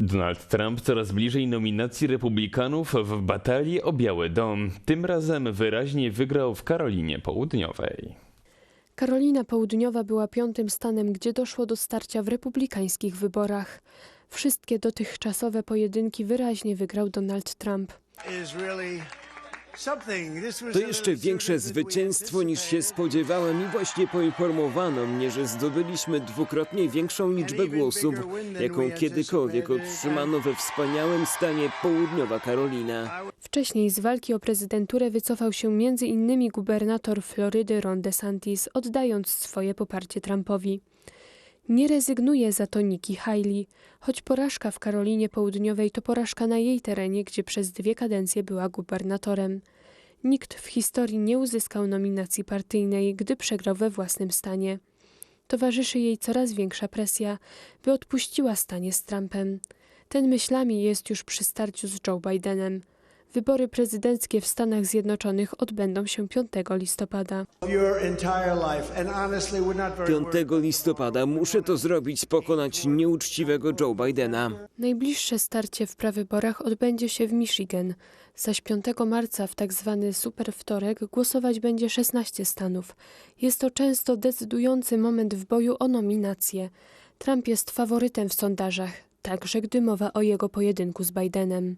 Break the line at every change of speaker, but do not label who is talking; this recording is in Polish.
Donald Trump coraz bliżej nominacji republikanów w batalii o Biały Dom. Tym razem wyraźnie wygrał w Karolinie Południowej.
Karolina Południowa była piątym stanem, gdzie doszło do starcia w republikańskich wyborach. Wszystkie dotychczasowe pojedynki wyraźnie wygrał Donald Trump.
To jeszcze większe zwycięstwo niż się spodziewałem i właśnie poinformowano mnie, że zdobyliśmy dwukrotnie większą liczbę głosów, jaką kiedykolwiek otrzymano we wspaniałym stanie Południowa Karolina.
Wcześniej z walki o prezydenturę wycofał się między innymi gubernator Florydy Ron DeSantis, oddając swoje poparcie Trumpowi. Nie rezygnuje za to Nikki Haley, choć porażka w Karolinie Południowej to porażka na jej terenie, gdzie przez dwie kadencje była gubernatorem. Nikt w historii nie uzyskał nominacji partyjnej, gdy przegrał we własnym stanie. Towarzyszy jej coraz większa presja, by odpuściła stanie z Trumpem. Ten myślami jest już przy starciu z Joe Bidenem. Wybory prezydenckie w Stanach Zjednoczonych odbędą się 5 listopada.
5 listopada muszę to zrobić, pokonać nieuczciwego Joe Bidena.
Najbliższe starcie w prawyborach odbędzie się w Michigan, zaś 5 marca w tzw. super wtorek głosować będzie 16 stanów. Jest to często decydujący moment w boju o nominację. Trump jest faworytem w sondażach, także gdy mowa o jego pojedynku z Bidenem.